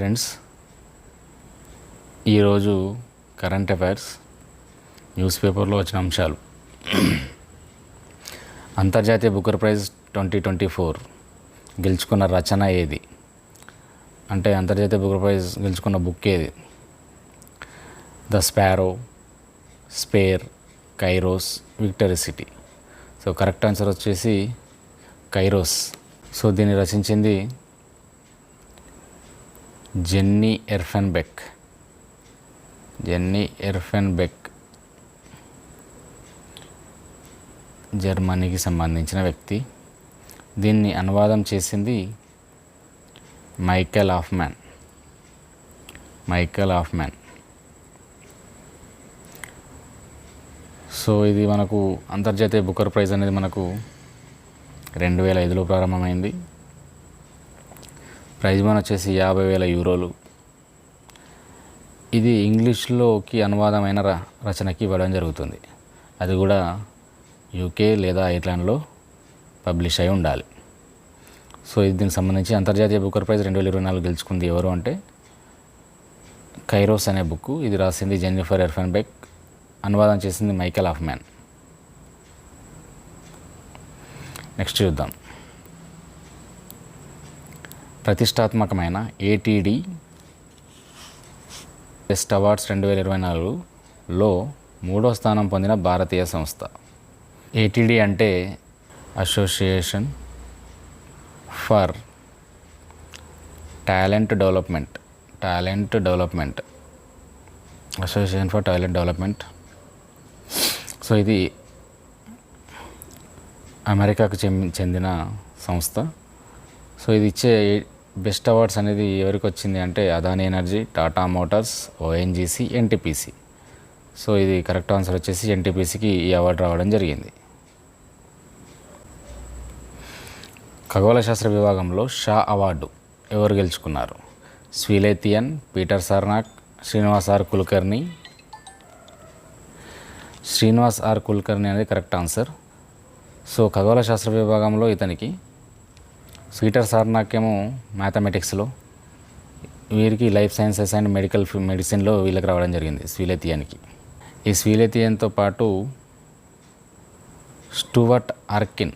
Friends ఈరోజు current affairs news పేపర్లో వచ్చిన అంశాలు. అంతర్జాతీయ Booker prize twenty twenty four గెలుచుకున్న రచన ఏది? అంటే అంతర్జాతీయ బుకర్ ప్రైజ్ గెలుచుకున్న బుక్ ఏది? The sparrow spare Kairos victory city. So correct answer వచ్చేసి కైరోస్. సో దీన్ని రచించింది జెన్నీ ఎర్ఫెన్బెక్. జెన్నీ ఎర్ఫెన్బెక్. జర్మనీకి సంబంధించిన వ్యక్తి. దీన్ని అనువాదం చేసింది Michael Hofmann Michael Hofmann so ఇది మనకు అంతర్జాతీయ బుకర్ ప్రైజ్ అనేది మనకు రెండు వేల ఐదులో ప్రారంభమైంది. ప్రైజ్ మనీ వచ్చేసి యాభై వేల యూరోలు. ఇది ఇంగ్లీష్లోకి అనువాదమైన ర రచనకి ఇవ్వడం జరుగుతుంది. అది కూడా యూకే లేదా ఐర్లాండ్లో పబ్లిష్ అయి ఉండాలి. సో ఇది దీనికి సంబంధించి అంతర్జాతీయ బుకర్ ప్రైజ్ రెండు వేల ఇరవై నాలుగు గెలుచుకుంది ఎవరు అంటే కైరోస్ అనే బుక్ ఇది రాసింది జెన్నిఫర్ ఎర్ఫెన్బెక్ అనువాదం చేసింది మైకెల్ ఆఫ్మ్యాన్ నెక్స్ట్ చూద్దాం. ప్రతిష్టాత్మకమైన ఏటీడీ బెస్ట్ అవార్డ్స్ రెండు వేల ఇరవై నాలుగులో మూడో స్థానం పొందిన భారతీయ సంస్థ. ఏటీడీ అంటే association for talent development talent development association for talent development so ఇది అమెరికాకు చెందిన సంస్థ. సో ఇది ఇచ్చే బెస్ట్ అవార్డ్స్ అనేది ఎవరికి వచ్చింది అంటే Adani energy Tata motors ONGC NTPC so ఇది కరెక్ట్ ఆన్సర్ వచ్చేసి ఎన్టీపీసీకి ఈ అవార్డు రావడం జరిగింది. ఖగోళ శాస్త్ర విభాగంలో షా అవార్డు ఎవరు గెలుచుకున్నారు? Swee Lay Thein Peter Sarnak Shrinivas R Kulkarni. Shrinivas R Kulkarni అనేది కరెక్ట్ ఆన్సర్. సో ఖగోళ శాస్త్ర విభాగంలో ఇతనికి స్వీటర్ సార్ నాకేమో మ్యాథమెటిక్స్లో వీరికి లైఫ్ సైన్సెస్ అండ్ మెడికల్ మెడిసిన్లో వీళ్ళకి రావడం జరిగింది స్వీలేతియానికి. ఈ స్వీలేతియన్తో పాటు స్టూవర్ట్ ఆర్కిన్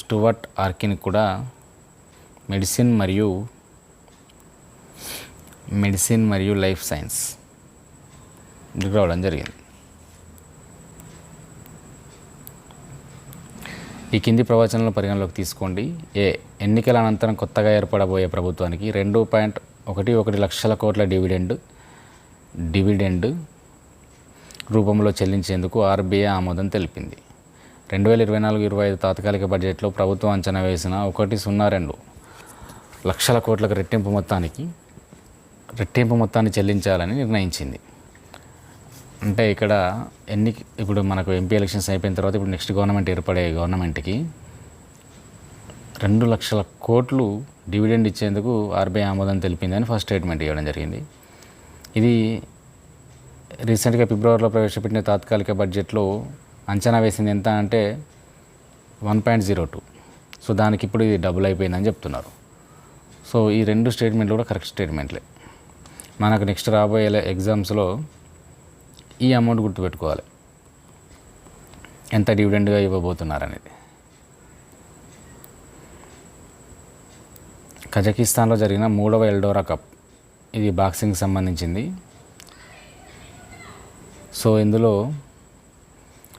స్టూవర్ట్ ఆర్కిన్ కూడా మెడిసిన్ మరియు మెడిసిన్ మరియు లైఫ్ సైన్స్ వీళ్ళకి రావడం జరిగింది. ఈ కింది ప్రవచనాలను పరిగణలోకి తీసుకోండి. ఏ ఎన్నికల అనంతరం కొత్తగా ఏర్పడబోయే ప్రభుత్వానికి రెండు పాయింట్ ఒకటి ఒకటి లక్షల కోట్ల డివిడెండ్ డివిడెండ్ రూపంలో చెల్లించేందుకు ఆర్బీఐ ఆమోదం తెలిపింది. రెండు వేల ఇరవై నాలుగు ఇరవై ఐదు తాత్కాలిక బడ్జెట్లో ప్రభుత్వం అంచనా వేసిన ఒకటి సున్నా రెండు లక్షల కోట్లకు రెట్టింపు మొత్తానికి రెట్టింపు మొత్తాన్ని చెల్లించాలని నిర్ణయించింది. అంటే ఇక్కడ ఎన్ని ఇప్పుడు మనకు ఎంపీ ఎలక్షన్స్ అయిపోయిన తర్వాత ఇప్పుడు నెక్స్ట్ గవర్నమెంట్ ఏర్పడే గవర్నమెంట్కి రెండు లక్షల కోట్లు డివిడెండ్ ఇచ్చేందుకు ఆర్బీఐ ఆమోదం తెలిపిందని ఫస్ట్ స్టేట్మెంట్ ఇవ్వడం జరిగింది. ఇది రీసెంట్గా ఫిబ్రవరిలో ప్రవేశపెట్టిన తాత్కాలిక బడ్జెట్లో అంచనా వేసింది ఎంత అంటే one point zero two so దానికి ఇప్పుడు ఇది డబుల్ అయిపోయిందని చెప్తున్నారు. సో ఈ రెండు స్టేట్మెంట్లు కూడా కరెక్ట్ స్టేట్మెంట్లే మనకు నెక్స్ట్ రాబోయే ఎగ్జామ్స్లో ఈ అమౌంట్ గుర్తుపెట్టుకోవాలి. ఎంత డివిడెండ్గా ఇవ్వబోతున్నారు అనేది కజకిస్తాన్లో జరిగిన మూడవ ఎల్డోరా కప్ ఇది బాక్సింగ్కి సంబంధించింది. సో ఇందులో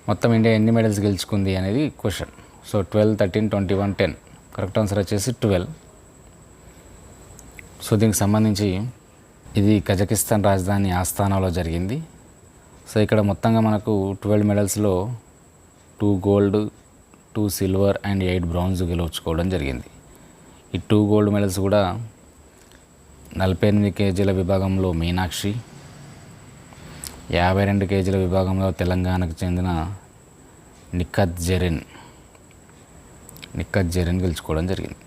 మొత్తం ఇండియా ఎన్ని మెడల్స్ గెలుచుకుంది అనేది question. So twelve thirteen twenty one ten. Correct answer వచ్చేసి ట్వెల్వ్. సో దీనికి సంబంధించి ఇది కజకిస్తాన్ రాజధాని ఆస్థానాలో జరిగింది. సో ఇక్కడ మొత్తంగా మనకు twelve మెడల్స్లో two gold two silver and eight bronze గెలుచుకోవడం జరిగింది. ఈ టూ గోల్డ్ మెడల్స్ కూడా నలభై ఎనిమిది కేజీల విభాగంలో మీనాక్షి యాభై రెండు కేజీల విభాగంలో తెలంగాణకు చెందిన నిఖత్ జెరిన్ నిఖత్ జెరిన్ గెలుచుకోవడం జరిగింది.